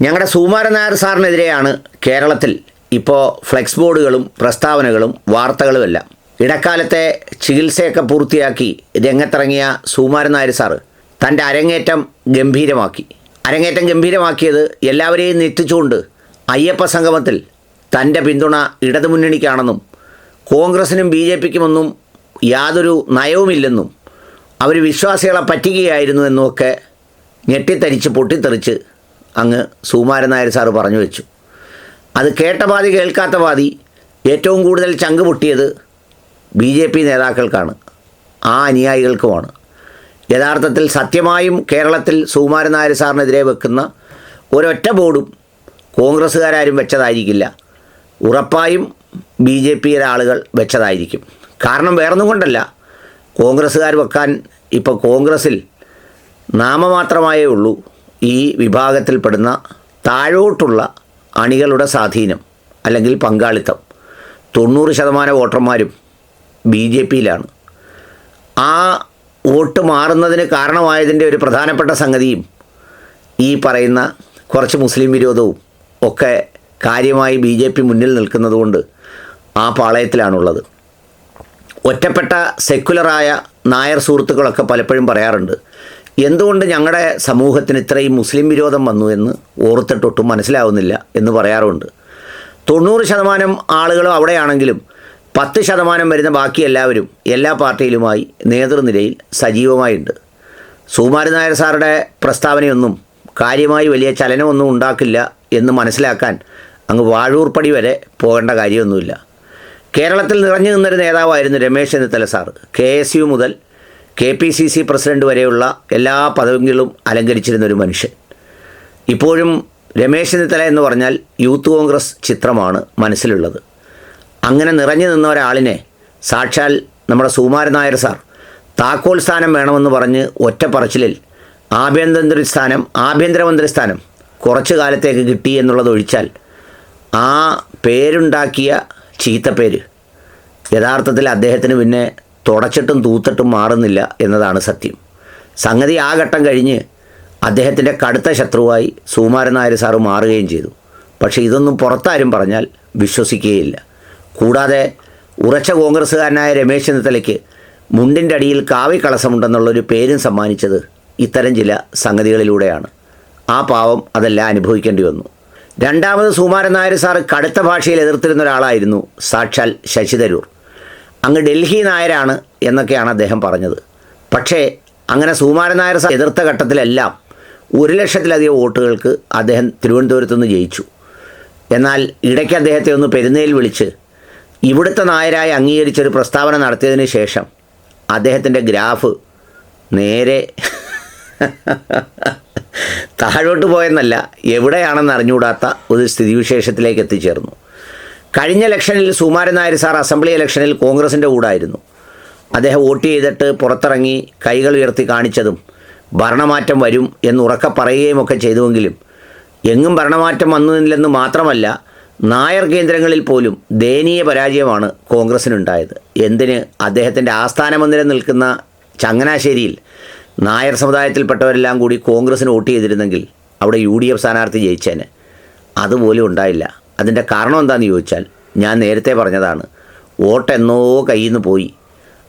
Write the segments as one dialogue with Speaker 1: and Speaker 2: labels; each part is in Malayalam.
Speaker 1: ഞങ്ങളുടെ സുകുമാരൻ നായർ സാറിനെതിരെയാണ് കേരളത്തിൽ ഇപ്പോൾ ഫ്ലെക്സ് ബോർഡുകളും പ്രസ്താവനകളും വാർത്തകളും എല്ലാം ഇടക്കാലത്തെ ചികിത്സയൊക്കെ പൂർത്തിയാക്കി രംഗത്തിറങ്ങിയ സുകുമാരൻ നായർ സാറ് തന്റെ അരങ്ങേറ്റം ഗംഭീരമാക്കി. അരങ്ങേറ്റം ഗംഭീരമാക്കിയത് എല്ലാവരെയും നെറ്റിച്ചുകൊണ്ട് അയ്യപ്പ സംഗമത്തിൽ തന്റെ പിന്തുണ ഇടതുമുന്നണിക്കാണെന്നും കോൺഗ്രസിനും ബി ജെ പിക്കുമൊന്നും യാതൊരു നയവുമില്ലെന്നും അവർ വിശ്വാസികളെ പറ്റിക്കുകയായിരുന്നു എന്നുമൊക്കെ ഞെട്ടിത്തരിച്ച് പൊട്ടിത്തെറിച്ച് അങ്ങ് സുകുമാരൻ നായർ സാറ് പറഞ്ഞു വെച്ചു. അത് കേട്ട പാതി കേൾക്കാത്ത പാതി ഏറ്റവും കൂടുതൽ ചങ്ക് പൊട്ടിയത് ബി ജെ പി നേതാക്കൾക്കാണ് ആ അനുയായികൾക്കുമാണ്. യഥാർത്ഥത്തിൽ സത്യമായും കേരളത്തിൽ സുകുമാരൻ നായർ സാറിനെതിരെ വെക്കുന്ന ഒരൊറ്റ ബോർഡും കോൺഗ്രസ്സുകാരും വെച്ചതായിരിക്കില്ല. ഉറപ്പായും ബി ജെ പിയുടെ ആളുകൾ വെച്ചതായിരിക്കും. കാരണം വേറൊന്നും കൊണ്ടല്ല. കോൺഗ്രസ്സുകാർ വെക്കാൻ ഇപ്പോൾ കോൺഗ്രസ്സിൽ നാമമാത്രമായേ ഉള്ളൂ. ഈ വിഭാഗത്തിൽപ്പെടുന്ന താഴോട്ടുള്ള അണികളുടെ സ്വാധീനം അല്ലെങ്കിൽ പങ്കാളിത്തം. തൊണ്ണൂറ് ശതമാനം വോട്ടർമാരും ബി ജെ പിയിലാണ്. ആ വോട്ട് മാറുന്നതിന് കാരണമായതിന്റെ ഒരു പ്രധാനപ്പെട്ട സംഗതിയും ഈ പറയുന്ന കുറച്ച് മുസ്ലിം വിരോധവും ഒക്കെ കാര്യമായി ബി ജെ പി മുന്നിൽ നിൽക്കുന്നതുകൊണ്ട് ആ പാളയത്തിലാണുള്ളത്. ഒറ്റപ്പെട്ട സെക്കുലറായ നായർ സുഹൃത്തുക്കളൊക്കെ പലപ്പോഴും പറയാറുണ്ട് എന്തുകൊണ്ട് ഞങ്ങളുടെ സമൂഹത്തിന് ഇത്രയും മുസ്ലിം വിരോധം വന്നു എന്ന് ഓർത്തിട്ടൊട്ടും മനസ്സിലാവുന്നില്ല എന്ന് പറയാറുണ്ട്. തൊണ്ണൂറ് ശതമാനം ആളുകളും അവിടെയാണെങ്കിലും പത്ത് ശതമാനം വരുന്ന ബാക്കി എല്ലാവരും എല്ലാ പാർട്ടിയിലുമായി നേതൃനിരയിൽ സജീവമായുണ്ട്. സുകുമാരൻ നായർ സാറുടെ പ്രസ്താവനയൊന്നും കാര്യമായി വലിയ ചലനമൊന്നും ഉണ്ടാക്കില്ല എന്ന് മനസ്സിലാക്കാൻ അങ്ങ് വാഴൂർപ്പടി വരെ പോകേണ്ട കാര്യമൊന്നുമില്ല. കേരളത്തിൽ നിറഞ്ഞു നിന്നൊരു നേതാവായിരുന്നു Ramesh Chennithala sir K S U മുതൽ K P C C president വരെയുള്ള എല്ലാ പദവികളും അലങ്കരിച്ചിരുന്ന ഒരു മനുഷ്യൻ. ഇപ്പോഴും രമേശ് ചെന്നിത്തല എന്ന് പറഞ്ഞാൽ യൂത്ത് കോൺഗ്രസ് ചിത്രമാണ് മനസ്സിലുള്ളത്. അങ്ങനെ നിറഞ്ഞു നിന്ന ഒരാളിനെ സാക്ഷാൽ നമ്മുടെ സുകുമാരൻ നായർ സാർ താക്കോൽ സ്ഥാനം വേണമെന്ന് പറഞ്ഞ് ഒറ്റ പറച്ചിലിൽ ആഭ്യന്തരമന്ത്രി സ്ഥാനം ആഭ്യന്തരമന്ത്രി സ്ഥാനം കുറച്ചു കാലത്തേക്ക് കിട്ടി എന്നുള്ളത് ഒഴിച്ചാൽ ആ പേരുണ്ടാക്കിയ പേര് യഥാർത്ഥത്തിൽ അദ്ദേഹത്തിന് പിന്നെ തുടച്ചിട്ടും തൂത്തിട്ടും മാറുന്നില്ല എന്നതാണ് സത്യം. സംഗതി ആ ഘട്ടം കഴിഞ്ഞ് അദ്ദേഹത്തിന്റെ കടുത്ത ശത്രുവായി സുകുമാരൻ സാറ് മാറുകയും ചെയ്തു. പക്ഷേ ഇതൊന്നും പുറത്താരും പറഞ്ഞാൽ വിശ്വസിക്കുകയില്ല. കൂടാതെ ഉറച്ച കോൺഗ്രസ്സുകാരനായ രമേശ് ചെന്നിത്തലയ്ക്ക് മുണ്ടിന്റെ അടിയിൽ കാവി കളസമുണ്ടെന്നുള്ളൊരു പേരും സമ്മാനിച്ചത് ഇത്തരം ചില സംഗതികളിലൂടെയാണ്. ആ പാവം അതെല്ലാം അനുഭവിക്കേണ്ടി വന്നു. രണ്ടാമത് സുകുമാരൻ നായർ സാറ് കടുത്ത ഭാഷയിൽ എതിർത്തിരുന്ന ഒരാളായിരുന്നു സാക്ഷാൽ ശശി തരൂർ. അങ്ങ് ഡൽഹി നായരാണ് എന്നൊക്കെയാണ് അദ്ദേഹം പറഞ്ഞത്. പക്ഷേ അങ്ങനെ സുകുമാരൻ നായർ എതിർത്ത ഘട്ടത്തിലെല്ലാം ഒരു ലക്ഷത്തിലധികം വോട്ടുകൾക്ക് അദ്ദേഹം തിരുവനന്തപുരത്ത് നിന്ന് ജയിച്ചു. എന്നാൽ ഇടയ്ക്ക് അദ്ദേഹത്തെ ഒന്ന് പെരുന്നയിൽ വിളിച്ച് ഇവിടുത്തെ നായരായി അംഗീകരിച്ചൊരു പ്രസ്താവന നടത്തിയതിന് ശേഷം അദ്ദേഹത്തിന്റെ ഗ്രാഫ് നേരെ താഴോട്ട് പോയെന്നല്ല എവിടെയാണെന്ന് അറിഞ്ഞുകൂടാത്ത ഒരു സ്ഥിതിവിശേഷത്തിലേക്ക് എത്തിച്ചേർന്നു. കഴിഞ്ഞ ഇലക്ഷനിൽ സുമാരൻ നായർ സാർ അസംബ്ലി ഇലക്ഷനിൽ കോൺഗ്രസിന്റെ കൂടായിരുന്നു. അദ്ദേഹം വോട്ട് ചെയ്തിട്ട് പുറത്തിറങ്ങി കൈകൾ ഉയർത്തി കാണിച്ചതും ഭരണമാറ്റം വരും എന്ന് ഉറക്കെ പറയുകയും ഒക്കെ ചെയ്തുവെങ്കിലും എങ്ങും ഭരണമാറ്റം വന്നില്ലെന്ന് മാത്രമല്ല നായർ കേന്ദ്രങ്ങളിൽ പോലും ദയനീയ പരാജയമാണ് കോൺഗ്രസിനുണ്ടായത്. എന്തിന് അദ്ദേഹത്തിന്റെ ആസ്ഥാന മന്ദിരം നിൽക്കുന്ന ചങ്ങനാശ്ശേരിയിൽ നായർ സമുദായത്തിൽപ്പെട്ടവരെല്ലാം കൂടി കോൺഗ്രസിന് വോട്ട് ചെയ്തിരുന്നെങ്കിൽ അവിടെ യു ഡി എഫ് സ്ഥാനാർത്ഥി ജയിച്ചേനെ. അതുപോലും ഉണ്ടായില്ല. അതിന്റെ കാരണം എന്താണെന്ന് ചോദിച്ചാൽ ഞാൻ നേരത്തെ പറഞ്ഞതാണ് വോട്ട് എന്നോ കയ്യിൽ നിന്ന് പോയി.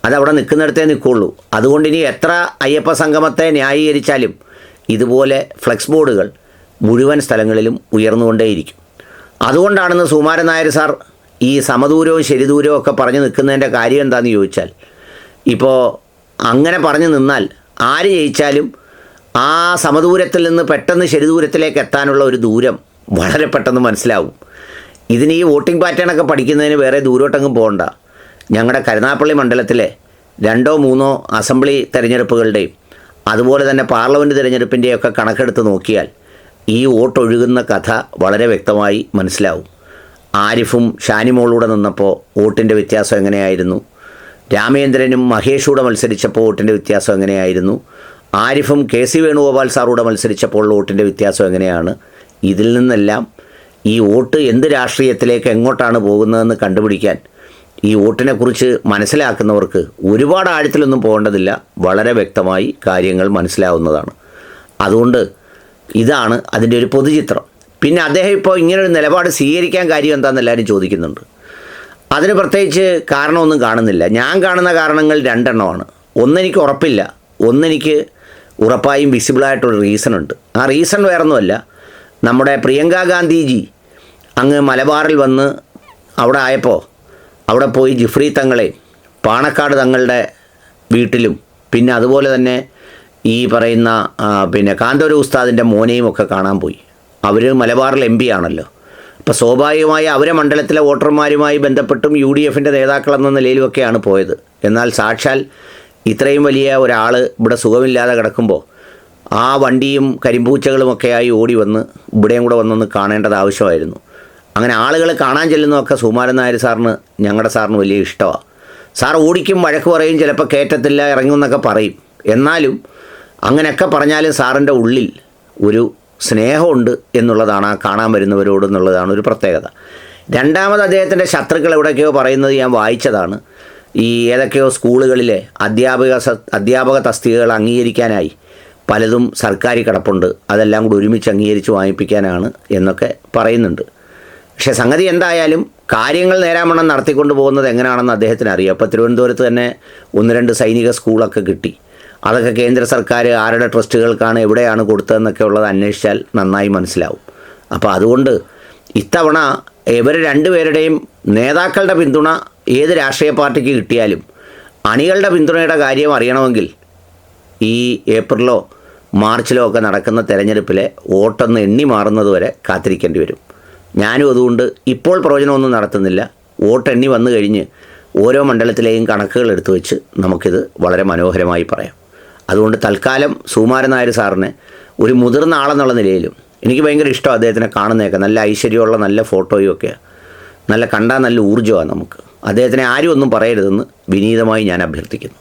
Speaker 1: അതവിടെ നിൽക്കുന്നിടത്തേ നിൽക്കുള്ളൂ അതുകൊണ്ട് ഇനി എത്ര അയ്യപ്പ സംഗമത്തെ ന്യായീകരിച്ചാലും ഇതുപോലെ ഫ്ലെക്സ് ബോർഡുകൾ മുഴുവൻ സ്ഥലങ്ങളിലും ഉയർന്നുകൊണ്ടേയിരിക്കും. അതുകൊണ്ടാണെന്ന് സുമാരൻ നായർ സാർ ഈ സമദൂരവും ശരിദൂരവും ഒക്കെ പറഞ്ഞു നിൽക്കുന്നതിന്റെ കാര്യം എന്താണെന്ന് ചോദിച്ചാൽ ഇപ്പോൾ അങ്ങനെ പറഞ്ഞു നിന്നാൽ ആര് ജയിച്ചാലും ആ സമദൂരത്തിൽ നിന്ന് പെട്ടെന്ന് ശരിദൂരത്തിലേക്ക് എത്താനുള്ള ഒരു ദൂരം വളരെ പെട്ടെന്ന് മനസ്സിലാവും. ഇതിന് ഈ വോട്ടിംഗ് പാറ്റേണൊക്കെ പഠിക്കുന്നതിന് വേറെ ദൂരോട്ടെങ്കിലും പോകണ്ട. ഞങ്ങളുടെ കരുനാപ്പള്ളി മണ്ഡലത്തിലെ രണ്ടോ മൂന്നോ അസംബ്ലി തെരഞ്ഞെടുപ്പുകളുടെയും അതുപോലെ തന്നെ പാർലമെന്റ് തിരഞ്ഞെടുപ്പിന്റെയൊക്കെ കണക്കെടുത്ത് നോക്കിയാൽ ഈ വോട്ടൊഴുകുന്ന കഥ വളരെ വ്യക്തമായി മനസ്സിലാവും. ആരിഫും ഷാനിമോളൂടെ നിന്നപ്പോൾ വോട്ടിന്റെ വ്യത്യാസം എങ്ങനെയായിരുന്നു? രാമേന്ദ്രനും മഹേഷൂടെ മത്സരിച്ചപ്പോൾ വോട്ടിന്റെ വ്യത്യാസം എങ്ങനെയായിരുന്നു? ആരിഫും കെ സി വേണുഗോപാൽ സാറൂടെ മത്സരിച്ചപ്പോൾ വോട്ടിന്റെ വ്യത്യാസം എങ്ങനെയാണ്? ഇതിൽ നിന്നെല്ലാം ഈ വോട്ട് എന്ത് രാഷ്ട്രീയത്തിലേക്ക് എങ്ങോട്ടാണ് പോകുന്നതെന്ന് കണ്ടുപിടിക്കാൻ ഈ വോട്ടിനെക്കുറിച്ച് മനസ്സിലാക്കുന്നവർക്ക് ഒരുപാട് ആഴത്തിലൊന്നും പോകേണ്ടതില്ല. വളരെ വ്യക്തമായി കാര്യങ്ങൾ മനസ്സിലാവുന്നതാണ്. അതുകൊണ്ട് ഇതാണ് അതിന്റെ ഒരു പൊതുചിത്രം. പിന്നെ അദ്ദേഹം ഇപ്പോൾ ഇങ്ങനൊരു നിലപാട് സ്വീകരിക്കാൻ കാര്യം എന്താണെന്ന് എല്ലാവരും ചോദിക്കുന്നുണ്ട്. അതിന് പ്രത്യേകിച്ച് കാരണമൊന്നും കാണുന്നില്ല. ഞാൻ കാണുന്ന കാരണങ്ങൾ രണ്ടെണ്ണമാണ്. ഒന്നെനിക്ക് ഉറപ്പില്ല. ഒന്നെനിക്ക് ഉറപ്പായും വിസിബിളായിട്ടൊരു റീസൺ ഉണ്ട് ആ റീസൺ വേറൊന്നുമല്ല. നമ്മുടെ പ്രിയങ്ക ഗാന്ധിജി അങ്ങ് മലബാറിൽ വന്ന് അവിടെ ആയപ്പോൾ അവിടെ പോയി ജിഫ്രി തങ്ങളെ പാണക്കാട് തങ്ങളുടെ വീട്ടിലും പിന്നെ അതുപോലെ തന്നെ ഈ പറയുന്ന പിന്നെ കാന്തോര ഉസ്താദിന്റെ മോനെയും ഒക്കെ കാണാൻ പോയി. അവർ മലബാറിൽ എം പി ആണല്ലോ. അപ്പോൾ സ്വാഭാവികമായി അവരെ മണ്ഡലത്തിലെ വോട്ടർമാരുമായി ബന്ധപ്പെട്ടും യു ഡി എഫിന്റെ നേതാക്കളെന്ന നിലയിലുമൊക്കെയാണ് പോയത്. എന്നാൽ സാക്ഷാൽ ഇത്രയും വലിയ ഒരാൾ ഇവിടെ സുഖമില്ലാതെ കിടക്കുമ്പോൾ ആ വണ്ടിയും കരിമ്പൂച്ചകളുമൊക്കെയായി ഓടി വന്ന് ഇവിടെയും കൂടെ വന്നൊന്ന് കാണേണ്ടത് ആവശ്യമായിരുന്നു. അങ്ങനെ ആളുകളെ കാണാൻ ചെല്ലുന്നതൊക്കെ സുമാരൻ നായർ സാറിന് ഞങ്ങളുടെ സാറിന് വലിയ ഇഷ്ടമാണ് സാർ ഓടിക്കും വഴക്ക് പറയും ചിലപ്പോൾ കയറ്റത്തില്ല ഇറങ്ങുമെന്നൊക്കെ പറയും. എന്നാലും അങ്ങനെയൊക്കെ പറഞ്ഞാലും സാറിന്റെ ഉള്ളിൽ ഒരു സ്നേഹമുണ്ട് എന്നുള്ളതാണ് ആ കാണാൻ വരുന്നവരോട് എന്നുള്ളതാണ് ഒരു പ്രത്യേകത. രണ്ടാമത് അദ്ദേഹത്തിന്റെ ശത്രുക്കൾ എവിടെയൊക്കെയോ പറയുന്നത് ഞാൻ വായിച്ചതാണ്. ഈ ഏതൊക്കെയോ സ്കൂളുകളിലെ അധ്യാപക അധ്യാപക തസ്തികകൾ അംഗീകരിക്കാനായി പലതും സർക്കാർ കിടപ്പുണ്ട്. അതെല്ലാം കൂടി ഒരുമിച്ച് അംഗീകരിച്ച് വാങ്ങിപ്പിക്കാനാണ് എന്നൊക്കെ പറയുന്നുണ്ട്. പക്ഷേ സംഗതി എന്തായാലും കാര്യങ്ങൾ നേരാമണ്ണം നടത്തിക്കൊണ്ട് പോകുന്നത് എങ്ങനെയാണെന്ന് അദ്ദേഹത്തിന് അറിയാം. അപ്പോൾ തിരുവനന്തപുരത്ത് തന്നെ ഒന്ന് രണ്ട് സൈനിക സ്കൂളൊക്കെ കിട്ടി. അതൊക്കെ കേന്ദ്ര സർക്കാർ ആരുടെ ട്രസ്റ്റുകൾക്കാണ് എവിടെയാണ് കൊടുത്തതെന്നൊക്കെ ഉള്ളത് അന്വേഷിച്ചാൽ നന്നായി മനസ്സിലാവും. അപ്പോൾ അതുകൊണ്ട് ഇത്തവണ ഇവർ രണ്ടുപേരുടെയും നേതാക്കളുടെ പിന്തുണ ഏത് രാഷ്ട്രീയ പാർട്ടിക്ക് കിട്ടിയാലും അണികളുടെ പിന്തുണയുടെ കാര്യം അറിയണമെങ്കിൽ ഈ ഏപ്രിലോ മാർച്ചിലോ ഒക്കെ നടക്കുന്ന തെരഞ്ഞെടുപ്പിലെ വോട്ടൊന്ന് എണ്ണി മാറുന്നത് വരെ കാത്തിരിക്കേണ്ടി വരും. ഞാനും അതുകൊണ്ട് ഇപ്പോൾ പ്രവചനമൊന്നും നടത്തുന്നില്ല. വോട്ട് എണ്ണി വന്നു കഴിഞ്ഞ് ഓരോ മണ്ഡലത്തിലെയും കണക്കുകൾ എടുത്തു വെച്ച് നമുക്കിത് വളരെ മനോഹരമായി പറയാം. അതുകൊണ്ട് തൽക്കാലം സുകുമാരൻ നായർ സാറിനെ ഒരു മുതിർന്ന ആളെന്നുള്ള നിലയിലും എനിക്ക് ഭയങ്കര ഇഷ്ടം അദ്ദേഹത്തിനെ കാണുന്നതൊക്കെ. നല്ല ഐശ്വര്യമുള്ള നല്ല ഫോട്ടോയും ഒക്കെയാണ് നല്ല കണ്ടാൽ നല്ല ഊർജമാണ് നമുക്ക്. അദ്ദേഹത്തിനെ ആരും ഒന്നും പറയരുതെന്ന് വിനീതമായി ഞാൻ അഭ്യർത്ഥിക്കുന്നു.